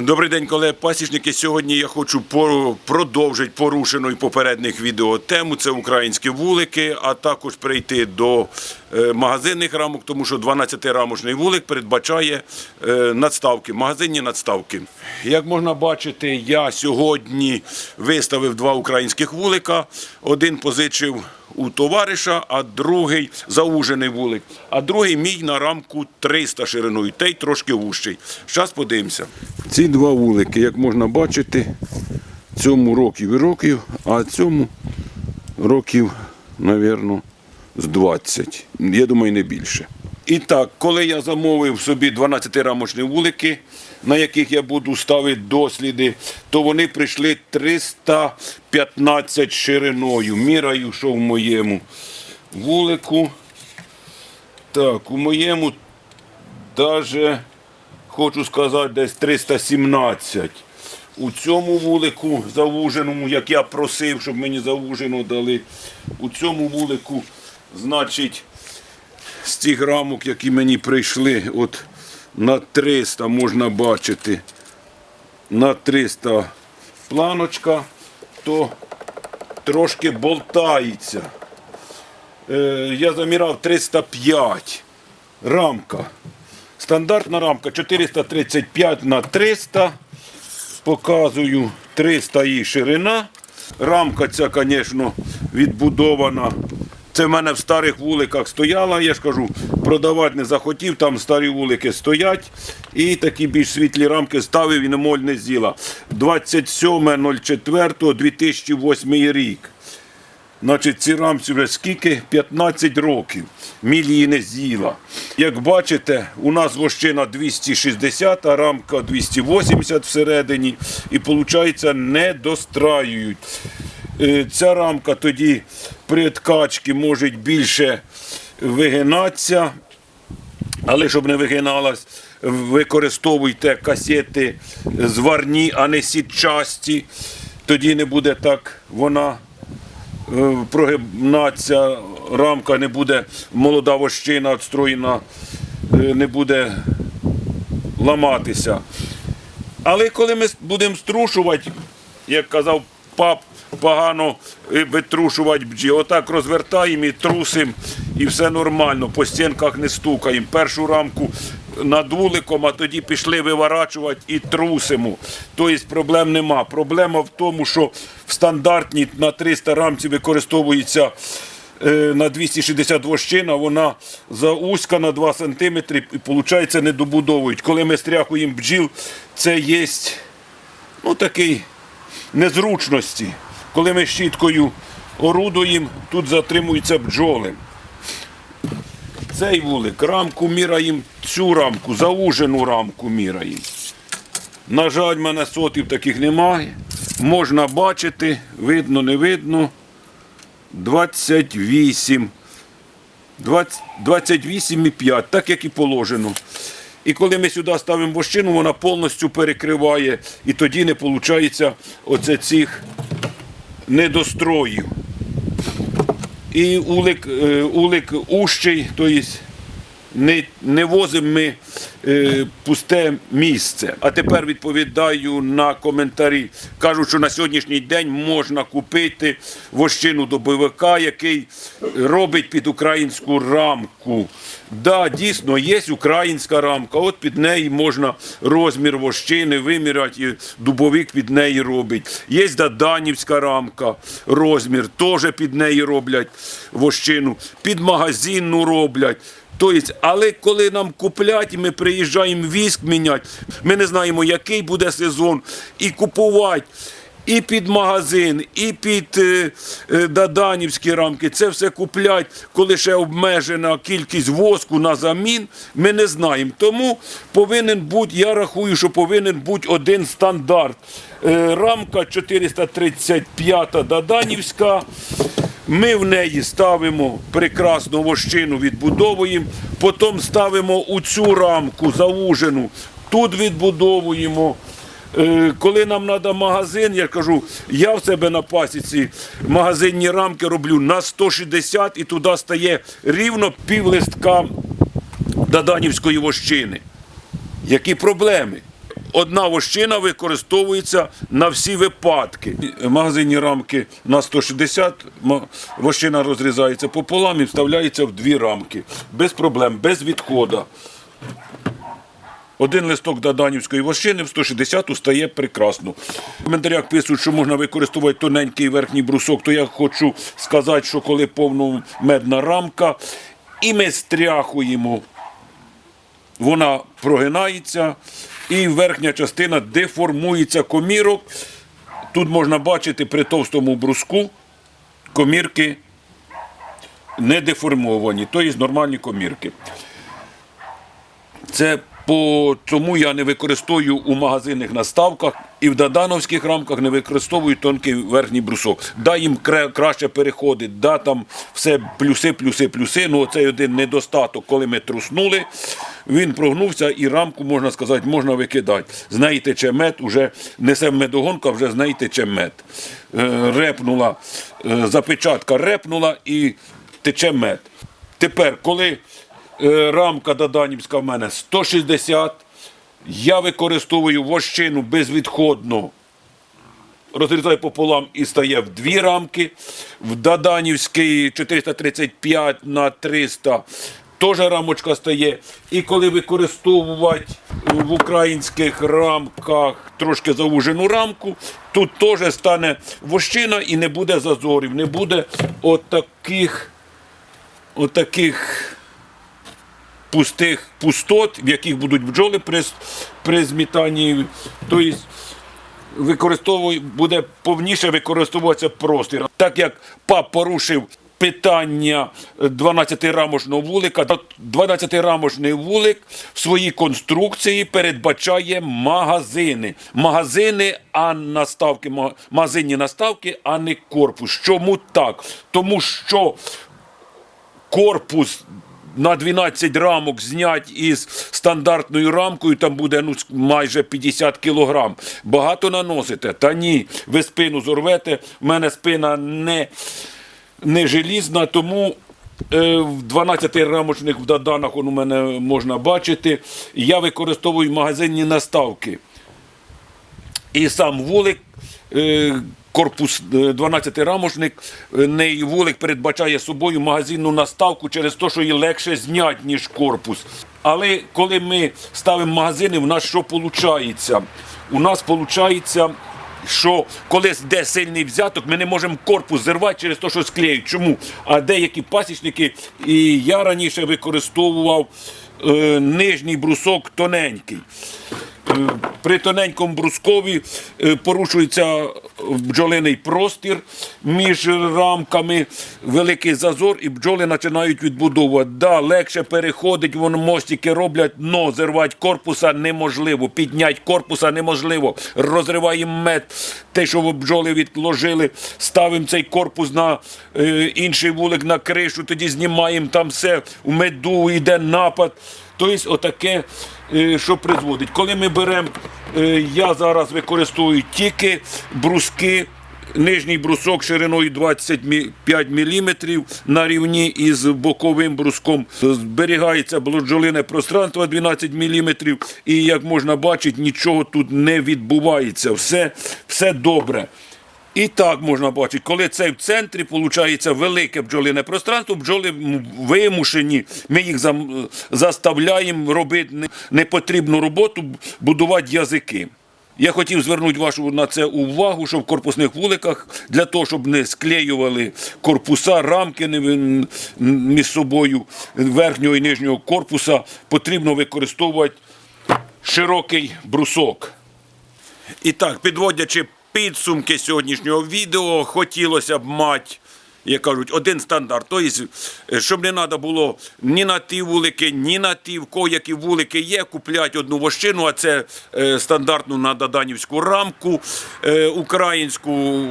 Добрий день, колеги пасічники. Сьогодні я хочу продовжити порушену і попередніх відео тему. Це українські вулики, а також прийти до е, магазинних рамок, тому що 12-рамочний вулик передбачає е, надставки, магазинні надставки. Як можна бачити, я сьогодні виставив два українських вулика. Один позичив у товариша, а другий заужений вулик, а другий мій на рамку 300 шириною, той трошки вужчий. Зараз подивимося. Ці два вулики, як можна бачити, цьому років і років, а цьому років, мабуть, з 20. Я думаю, не більше. І так, коли я замовив собі 12-рамочні вулики, на яких я буду ставити досліди, то вони прийшли 315 шириною. Міраю, що в моєму вулику. Так, у моєму даже, хочу сказати, десь 317. У цьому вулику завуженому, як я просив, щоб мені завужено дали, у цьому вулику, значить, з цих рамок, які мені прийшли, от на 300 можна бачити, на 300 планочка, то трошки болтається. Е, я заміряв 305 рамка. Стандартна рамка 435 на 300. Показую 300 її ширина. Рамка ця, звісно, відбудована. Це в мене в старих вуликах стояла, я ж кажу, продавати не захотів, там старі вулики стоять. І такі більш світлі рамки ставив і не моль не з'їла. 27.04.2008 рік. Значить, ці рамці вже скільки? 15 років. Міль її не з'їла. Як бачите, у нас вощина 260, а рамка 280 всередині. І виходить, не достраюють. Е, Ця рамка тоді при ткачці може більше вигинатися. Але щоб не вигиналась, використовуйте касети зварні, а не сітчасті. Тоді не буде так вона е, прогибнатися, рамка не буде, молода вощина відстроєна, е, не буде ламатися. Але коли ми будемо струшувати, як казав пап, погано е, витрушувати бджіл. Отак розвертаємо і трусимо, і все нормально. По стінках не стукаємо. Першу рамку над вуликом, а тоді пішли виворачувати і трусимо. Тобто проблем нема. Проблема в тому, що в стандартній на 300 рамці використовується е, на 260 вощина, вона заузька на 2 см і виходить не добудовують. Коли ми стряхуємо бджіл, це є ну, такий незручності. Коли ми щіткою орудуємо, тут затримуються бджоли. Цей вулик, рамку міраємо, цю рамку, заужену рамку міраємо. На жаль, мене сотів таких немає. Можна бачити, видно, не видно. 28. 28,5, так як і положено. І коли ми сюди ставимо вощину, вона повністю перекриває, і тоді не виходить оце цих недостроїв. І улик, е, улик ущий, тобто не, не возимо ми е, пусте місце. А тепер відповідаю на коментарі. Кажуть, що на сьогоднішній день можна купити вощину добовика, який робить під українську рамку. Да, дійсно, є українська рамка, от під неї можна розмір вощини виміряти, і дубовик під неї робить. Є даданівська рамка, розмір, теж під неї роблять вощину, під магазинну роблять. Тобто, але коли нам куплять, і ми приїжджаємо військ міняти, ми не знаємо, який буде сезон, і купувати. І під магазин, і під е, е, даданівські рамки. Це все куплять, коли ще обмежена кількість воску на замін. Ми не знаємо. Тому повинен бути, я рахую, що повинен бути один стандарт. Е, рамка 435 даданівська. Ми в неї ставимо прекрасну вощину, відбудовуємо, потім ставимо у цю рамку заужену, тут відбудовуємо. Е, Коли нам треба магазин, я кажу, я в себе на пасіці магазинні рамки роблю на 160 і туди стає рівно пів листка Даданівської вощини. Які проблеми? одна вощина використовується на всі випадки. Магазинні рамки на 160, вощина розрізається пополам і вставляється в дві рамки. Без проблем, без відходу. Один листок Даданівської вощини в 160 стає прекрасно. В коментарях пишуть, що можна використовувати тоненький верхній брусок, то я хочу сказати, що коли повномедна рамка, і ми стряхуємо, вона прогинається, і верхня частина деформується комірок. Тут можна бачити при товстому бруску комірки не деформовані, тобто нормальні комірки. Це по тому я не використовую у магазинних наставках і в дадановських рамках не використовую тонкий верхній брусок. Да, їм краще переходить, да, там все плюси, плюси, плюси. Ну оцей один недостаток, коли ми труснули, він прогнувся і рамку, можна сказати, можна викидати. З неї тече мед, уже несе медогонка, вже з неї тече мед. Е, Репнула, е, запечатка репнула і тече мед. Тепер, коли рамка Даданівська в мене 160, я використовую вощину безвідходно. Розрізаю пополам і стає в дві рамки. В Даданівській 435 на 300 теж рамочка стає. І коли використовувати в українських рамках трошки заужену рамку, тут теж стане вощина і не буде зазорів, не буде отаких, отаких пустих пустот, в яких будуть бджоли при, при змітанні. Тобто буде повніше використовуватися простір. Так як ПАП порушив питання 12-рамочного вулика, 12-рамочний вулик в своїй конструкції передбачає магазини. Магазини, а наставки, магазинні наставки, а не корпус. Чому так? Тому що корпус на 12 рамок знять із стандартною рамкою, там буде ну, майже 50 кілограм. Багато наносите? Та ні. Ви спину зорвете. В мене спина не, не желізна, тому. е, В 12-рамочних в Даданах у мене можна бачити. Я використовую магазинні наставки. І сам вулик, е, корпус 12-рамочник, неї вулик передбачає собою магазинну наставку через те, що її легше зняти, ніж корпус. Але коли ми ставимо магазини, у нас що виходить? У нас виходить, що коли йде сильний взяток, ми не можемо корпус зірвати через те, що склеють. Чому? А деякі пасічники, і я раніше використовував е, нижній брусок тоненький. Е, При тоненькому брускові е, порушується бджолиний простір між рамками, великий зазор, і бджоли починають відбудовувати. Да, легше переходить, воно мостики роблять, но зірвати корпуса неможливо, підняти корпуса неможливо. Розриваємо мед, те, що бджоли відложили, ставимо цей корпус на е, інший вулик на кришу, тоді знімаємо там все, в меду йде напад. Тобто, отаке, е, що призводить. Коли ми беремо, е, я зараз використовую тільки бруски, нижній брусок шириною 25 мм на рівні із боковим бруском. Зберігається бджолине пространство 12 мм, і як можна бачити, нічого тут не відбувається. Все, все добре. І так можна бачити, коли це в центрі виходить велике бджолине пространство, бджоли вимушені, ми їх заставляємо робити непотрібну роботу, будувати язики. Я хотів звернути вашу на це увагу, що в корпусних вуликах для того, щоб не склеювали корпуса, рамки між собою верхнього і нижнього корпуса, потрібно використовувати широкий брусок. І так, підводячи підсумки сьогоднішнього відео, хотілося б мати, як кажуть, один стандарт. Тобто, щоб не треба було ні на ті вулики, ні на ті, в кого які вулики є, купляти одну вощину, а це е, стандартну на Даданівську рамку, е, українську.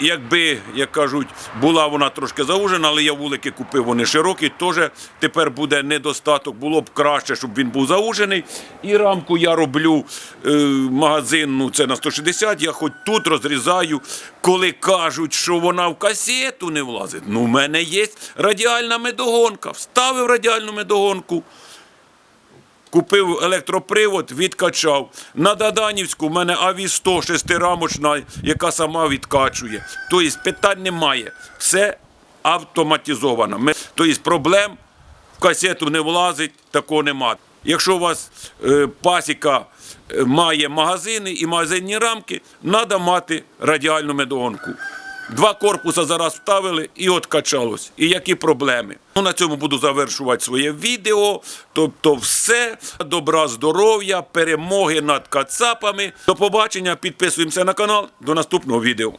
Якби, як кажуть, була вона трошки заужена, але я вулики купив, вони широкі, теж тепер буде недостаток. Було б краще, щоб він був заужений. І рамку я роблю е, магазинну, це на 160, я хоч тут розрізаю, коли кажуть, що вона в касету не влазить. Ну, в мене є радіальна медогонка. Вставив радіальну медогонку. Купив електропривод, відкачав. На Даданівську в мене АВІ 100 шестирамочна, яка сама відкачує. Тобто питань немає. Все автоматизовано. Тобто проблем в касету не влазить, такого нема. Якщо у вас е, пасіка е, має магазини і магазинні рамки, треба мати радіальну медогонку. Два корпуса зараз вставили і откачалось. І які проблеми? Ну, на цьому буду завершувати своє відео. Тобто, все, добра, здоров'я, перемоги над кацапами. До побачення, підписуємося на канал. До наступного відео.